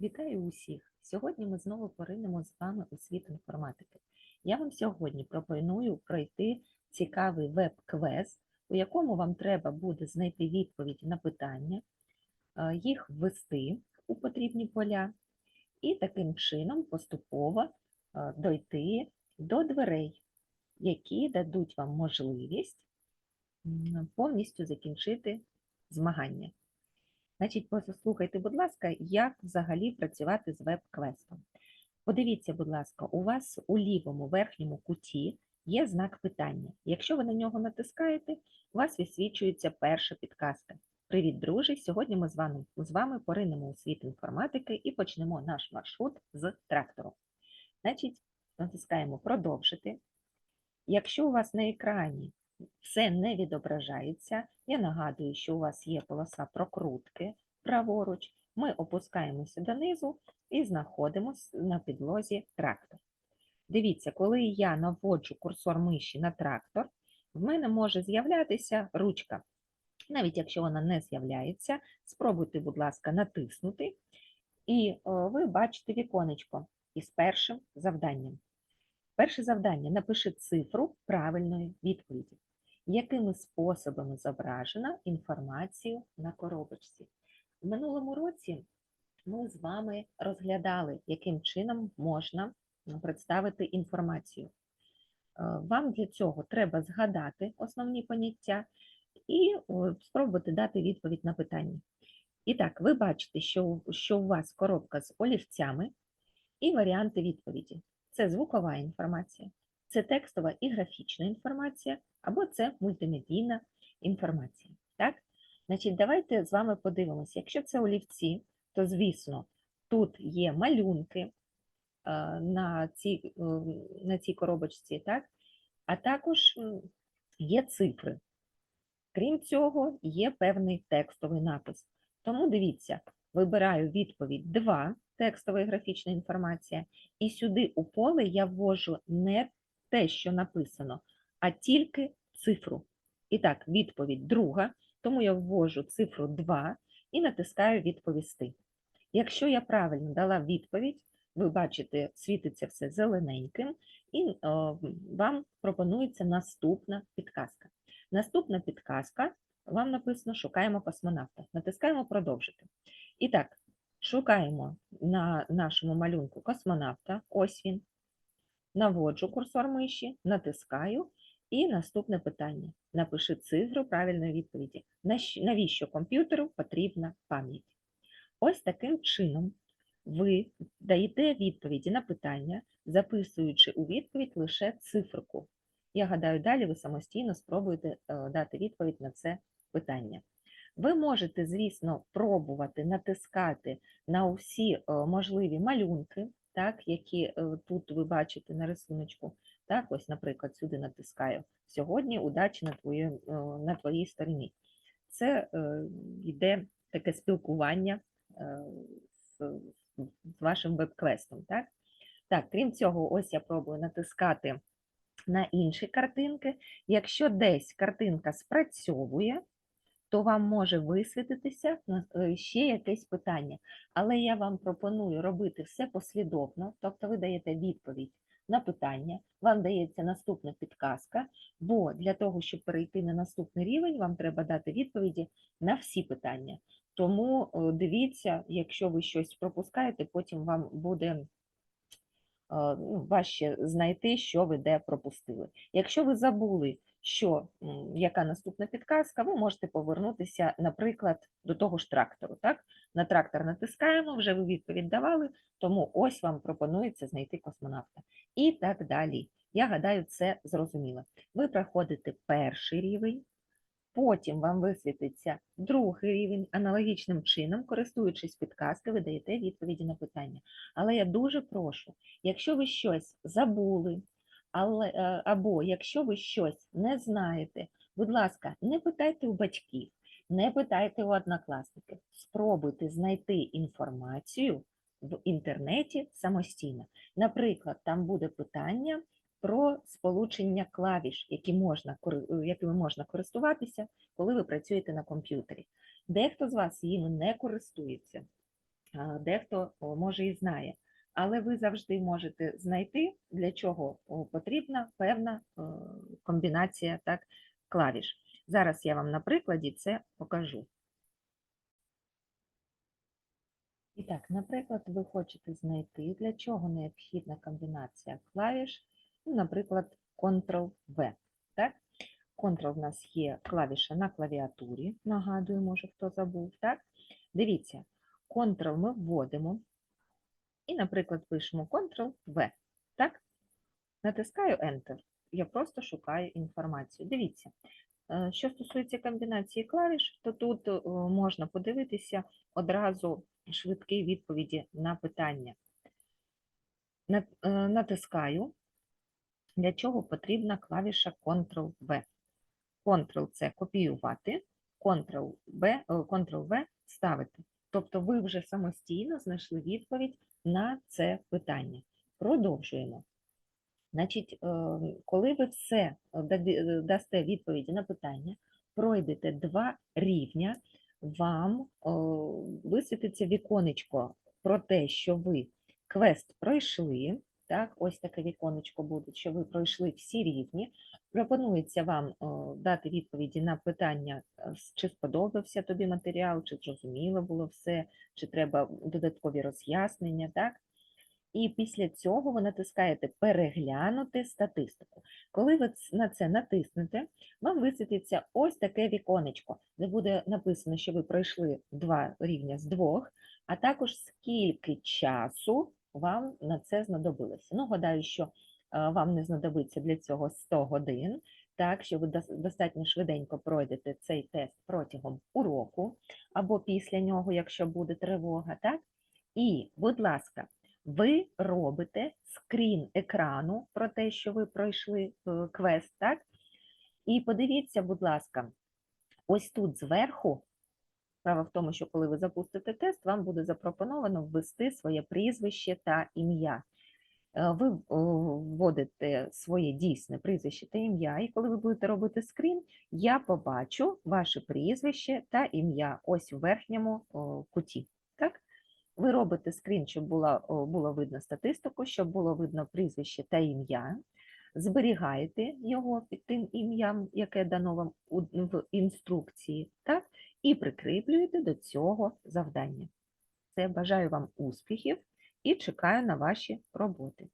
Вітаю усіх! Сьогодні ми знову поринемо з вами у світ інформатики. Я вам сьогодні пропоную пройти цікавий веб-квест, у якому вам треба буде знайти відповіді на питання, е, їх ввести у потрібні поля і таким чином поступово е, дойти до дверей, які дадуть вам можливість повністю закінчити змагання. Значить, послухайте, будь ласка, як взагалі працювати з веб-квестом. Подивіться, будь ласка, у вас у лівому верхньому куті є знак питання. Якщо ви на нього натискаєте, у вас висвічується перша підказка. Привіт, друзі! Сьогодні ми з вами, з вами поринемо у світ інформатики і почнемо наш маршрут з трактору. Значить, натискаємо продовжити. Якщо у вас на екрані все не відображається, я нагадую, що у вас є полоса прокрутки праворуч. Ми опускаємося донизу і знаходимося на підлозі трактор. Дивіться, коли я наводжу курсор миші на трактор, в мене може з'являтися ручка. Навіть якщо вона не з'являється, спробуйте, будь ласка, натиснути, і ви бачите віконечко із першим завданням. Перше завдання напиши цифру правильної відповіді. Якими способами зображена інформацію на коробочці? В минулому році ми з вами розглядали, яким чином можна представити інформацію. Е, Вам для цього треба згадати основні поняття і спробувати дати відповідь на питання. І так, ви бачите, що, що у вас коробка з олівцями і варіанти відповіді. Це звукова інформація, це текстова і графічна інформація, або це мультимедійна інформація. Так? Значить, давайте з вами подивимося. Якщо це олівці, то звісно, тут є малюнки е, на цій, е, на цій коробочці, так? а також є цифри. Крім цього, є певний текстовий напис. Тому дивіться, вибираю відповідь 2, текстова і графічна інформація, і сюди у поле я ввожу не те, що написано, а тільки цифру. І так, відповідь друга, тому я ввожу цифру 2 і натискаю відповісти. Якщо я правильно дала відповідь, ви бачите, світиться все зелененьким, і о, вам пропонується наступна підказка. Наступна підказка, вам написано Шукаємо космонавта. Натискаємо продовжити. І так, шукаємо на нашому малюнку космонавта. Ось він. Наводжу курсор миші, натискаю. І наступне питання. Напиши цифру правильної відповіді. Навіщо комп'ютеру потрібна пам'ять? Ось таким чином ви даєте відповіді на питання, записуючи у відповідь лише циферку. Я гадаю, далі ви самостійно спробуєте е, дати відповідь на це питання. Ви можете, звісно, пробувати натискати на усі е, можливі малюнки, так, які е, тут ви бачите на рисуночку. Так, ось, наприклад, сюди натискаю. Сьогодні удачі на, твої, е, на твоїй стороні. Це е, йде таке спілкування з, з вашим веб-квестом. Так? так, крім цього, ось я пробую натискати на інші картинки. Якщо десь картинка спрацьовує, то вам може висвітитися е, ще якесь питання. Але я вам пропоную робити все послідовно, тобто ви даєте відповідь на питання, вам дається наступна підказка, бо для того, щоб перейти на наступний рівень, вам треба дати відповіді на всі питання. Тому е, дивіться, якщо ви щось пропускаєте, потім вам буде ну, важче знайти, що ви де пропустили. Якщо ви забули, що яка наступна підказка, ви можете повернутися, наприклад, до того ж трактору. Так? На трактор натискаємо, вже ви відповідь давали, тому ось вам пропонується знайти космонавта. І так далі. Я гадаю, це зрозуміло. Ви проходите перший рівень, потім вам висвітиться другий рівень, аналогічним чином, користуючись підказкою, ви даєте відповіді на питання. Але я дуже прошу, якщо ви щось забули, але, е, або якщо ви щось не знаєте, будь ласка, не питайте у батьків, не питайте у однокласників. Спробуйте знайти інформацію в інтернеті самостійно. Наприклад, там буде питання про сполучення клавіш, які можна, кори- якими можна користуватися, коли ви працюєте на комп'ютері. Дехто з вас їми не користується. дехто може і знає. Але ви завжди можете знайти, для чого потрібна певна е, комбінація так, клавіш. Зараз я вам на прикладі це покажу. І так, наприклад, ви хочете знайти, для чого необхідна комбінація клавіш, наприклад, Ctrl-V. Ctrl в нас є клавіша на клавіатурі, нагадую, може хто забув. Так? Дивіться, Ctrl ми вводимо і, наприклад, пишемо Ctrl-V. Натискаю Enter. Я просто шукаю інформацію. Дивіться, е, що стосується комбінації клавіш, то тут е, можна подивитися одразу швидкі відповіді на питання. Е, Натискаю, для чого потрібна клавіша Ctrl-V. Ctrl – це копіювати, Ctrl-V е, Ctrl-V ставити. Тобто ви вже самостійно знайшли відповідь на це питання. Продовжуємо. Значить, е, коли ви все е, дасте відповіді на питання, пройдете два рівня, вам е, висвітиться віконечко про те, що ви квест пройшли. Так, ось таке віконечко буде, що ви пройшли всі рівні. Пропонується вам е, дати відповіді на питання, е, чи сподобався тобі матеріал, чи зрозуміло було все, чи треба додаткові роз'яснення. Так? І після цього ви натискаєте переглянути статистику. Коли ви на це натиснете, вам висвітиться ось таке віконечко, де буде написано, що ви пройшли два рівня з двох, а також скільки часу вам на це знадобилося. Ну, гадаю, що е, вам не знадобиться для цього 100 годин, так що ви достатньо швиденько пройдете цей тест протягом уроку або після нього, якщо буде тривога, так? І, будь ласка, ви робите скрін екрану про те, що ви пройшли е, квест, так? І подивіться, будь ласка, ось тут зверху, справа в тому, що коли ви запустите тест, вам буде запропоновано ввести своє прізвище та ім'я. Е, Ви е, вводите своє дійсне прізвище та ім'я, і коли ви будете робити скрін, я побачу ваше прізвище та ім'я ось у верхньому куті. Так? Ви робите скрін, щоб було, було видно статистику, щоб було видно прізвище та ім'я. Зберігаєте його під тим ім'ям, яке дано вам в інструкції, так? І прикріплюєте до цього завдання. Це бажаю вам успіхів і чекаю на ваші роботи.